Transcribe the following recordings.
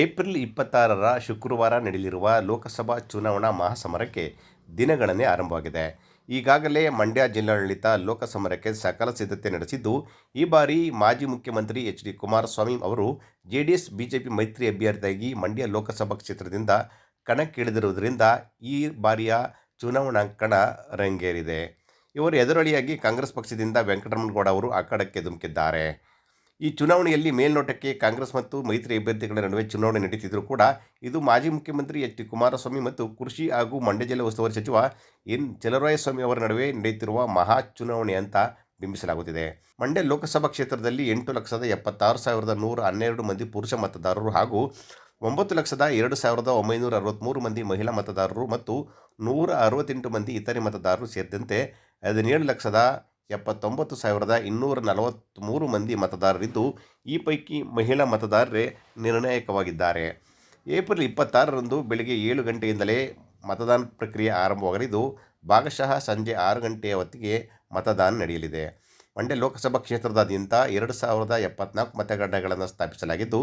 April ಇಪ್ಪತ್ತಾರರ ಶುಕ್ರವಾರ ನಡೆಯಲಿರುವ ಲೋಕಸಭಾ ಚುನಾವಣಾ ಮಹಾಸಮರಕ್ಕೆ ದಿನಗಣನೆ ಆರಂಭವಾಗಿದೆ. ಈಗಾಗಲೇ ಮಂಡ್ಯ ಜಿಲ್ಲಾಡಳಿತ ಲೋಕಸಮರಕ್ಕೆ ಸಕಲ ಸಿದ್ಧತೆ ನಡೆಸಿದ್ದು, ಈ ಬಾರಿ ಮಾಜಿ ಮುಖ್ಯಮಂತ್ರಿ ಎಚ್ ಡಿ ಕುಮಾರಸ್ವಾಮಿ ಅವರು ಜೆ ಡಿ ಎಸ್ ಬಿಜೆಪಿ ಮೈತ್ರಿ ಅಭ್ಯರ್ಥಿಯಾಗಿ ಮಂಡ್ಯ ಲೋಕಸಭಾ ಕ್ಷೇತ್ರದಿಂದ ಕಣಕ್ಕಿಳಿದಿರುವುದರಿಂದ ಈ ಬಾರಿಯ ಚುನಾವಣಾ ಕಣ ರಂಗೇರಿದೆ. ಇವರು ಎದುರಳಿಯಾಗಿ ಕಾಂಗ್ರೆಸ್ ಪಕ್ಷದಿಂದ ವೆಂಕಟರಮಣಗೌಡ ಅವರು ಅಖಾಡಕ್ಕೆ ಧುಮುಕಿದ್ದಾರೆ. ಈ ಚುನಾವಣೆಯಲ್ಲಿ ಮೇಲ್ನೋಟಕ್ಕೆ ಕಾಂಗ್ರೆಸ್ ಮತ್ತು ಮೈತ್ರಿ ಅಭ್ಯರ್ಥಿಗಳ ನಡುವೆ ಚುನಾವಣೆ ನಡೆಯುತ್ತಿದ್ದರೂ ಕೂಡ ಇದು ಮಾಜಿ ಮುಖ್ಯಮಂತ್ರಿ ಎಚ್ ಡಿ ಕುಮಾರಸ್ವಾಮಿ ಮತ್ತು ಕೃಷಿ ಹಾಗೂ ಮಂಡ್ಯ ಜಿಲ್ಲಾ ಉಸ್ತುವಾರಿ ಸಚಿವ ಎನ್ ಚಲರಾಯಸ್ವಾಮಿ ಅವರ ನಡುವೆ ನಡೆಯುತ್ತಿರುವ ಮಹಾ ಚುನಾವಣೆ ಅಂತ ಬಿಂಬಿಸಲಾಗುತ್ತಿದೆ. ಮಂಡ್ಯ ಲೋಕಸಭಾ ಕ್ಷೇತ್ರದಲ್ಲಿ ಎಂಟು ಲಕ್ಷದ ಎಪ್ಪತ್ತಾರು ಸಾವಿರದ ನೂರ ಹನ್ನೆರಡು ಮಂದಿ ಪುರುಷ ಮತದಾರರು ಹಾಗೂ ಒಂಬತ್ತು ಲಕ್ಷದ ಎರಡು ಸಾವಿರದ ಒಂಬೈನೂರ ಅರವತ್ತ್ಮೂರು ಮಂದಿ ಮಹಿಳಾ ಮತದಾರರು ಮತ್ತು ನೂರ ಅರವತ್ತೆಂಟು ಮಂದಿ ಇತರೆ ಮತದಾರರು ಸೇರಿದಂತೆ ಹದಿನೇಳು ಲಕ್ಷದ ಎಪ್ಪತ್ತೊಂಬತ್ತು ಸಾವಿರದ ಇನ್ನೂರ ನಲವತ್ತ್ಮೂರು ಮಂದಿ ಮತದಾರರಿದ್ದು, ಈ ಪೈಕಿ ಮಹಿಳಾ ಮತದಾರರೇ ನಿರ್ಣಾಯಕವಾಗಿದ್ದಾರೆ. ಏಪ್ರಿಲ್ ಇಪ್ಪತ್ತಾರರಂದು ಬೆಳಗ್ಗೆ ಏಳು ಗಂಟೆಯಿಂದಲೇ ಮತದಾನ ಪ್ರಕ್ರಿಯೆ ಆರಂಭವಾಗಲಿದ್ದು, ಭಾಗಶಃ ಸಂಜೆ ಆರು ಗಂಟೆಯ ಹೊತ್ತಿಗೆ ಮತದಾನ ನಡೆಯಲಿದೆ. ಮಂಡ್ಯ ಲೋಕಸಭಾ ಕ್ಷೇತ್ರದಾದ್ಯಂತ ಎರಡು ಸಾವಿರದ ಎಪ್ಪತ್ನಾಲ್ಕು ಮತಗಟ್ಟೆಗಳನ್ನು ಸ್ಥಾಪಿಸಲಾಗಿದ್ದು,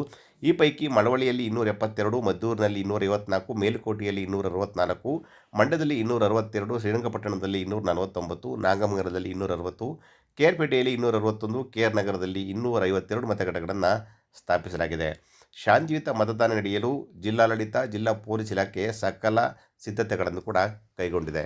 ಈ ಪೈಕಿ ಮಳವಳ್ಳಿಯಲ್ಲಿ ಇನ್ನೂರ ಎಪ್ಪತ್ತೆರಡು, ಮದ್ದೂರಿನಲ್ಲಿ ಇನ್ನೂರ ಐವತ್ನಾಲ್ಕು, ಮೇಲುಕೋಟೆಯಲ್ಲಿ ಇನ್ನೂರ ಅರವತ್ನಾಲ್ಕು, ಮಂಡ್ಯದಲ್ಲಿ ಇನ್ನೂರ ಅರವತ್ತೆರಡು, ಶ್ರೀರಂಗಪಟ್ಟಣದಲ್ಲಿ ಇನ್ನೂರ ನಲವತ್ತೊಂಬತ್ತು, ನಾಗಮಂಗಲದಲ್ಲಿ ಇನ್ನೂರ ಅರವತ್ತು, ಕೇರ್ಪೇಟೆಯಲ್ಲಿ ಇನ್ನೂರ ಅರವತ್ತೊಂದು, ಕೆಆರ್ ನಗರದಲ್ಲಿ ಇನ್ನೂರ ಐವತ್ತೆರಡು ಮತಗಟ್ಟೆಗಳನ್ನು ಸ್ಥಾಪಿಸಲಾಗಿದೆ. ಶಾಂತಿಯುತ ಮತದಾನ ನಡೆಯಲು ಜಿಲ್ಲಾಡಳಿತ, ಜಿಲ್ಲಾ ಪೊಲೀಸ್ ಇಲಾಖೆ ಸಕಲ ಸಿದ್ಧತೆಗಳನ್ನು ಕೂಡ ಕೈಗೊಂಡಿದೆ.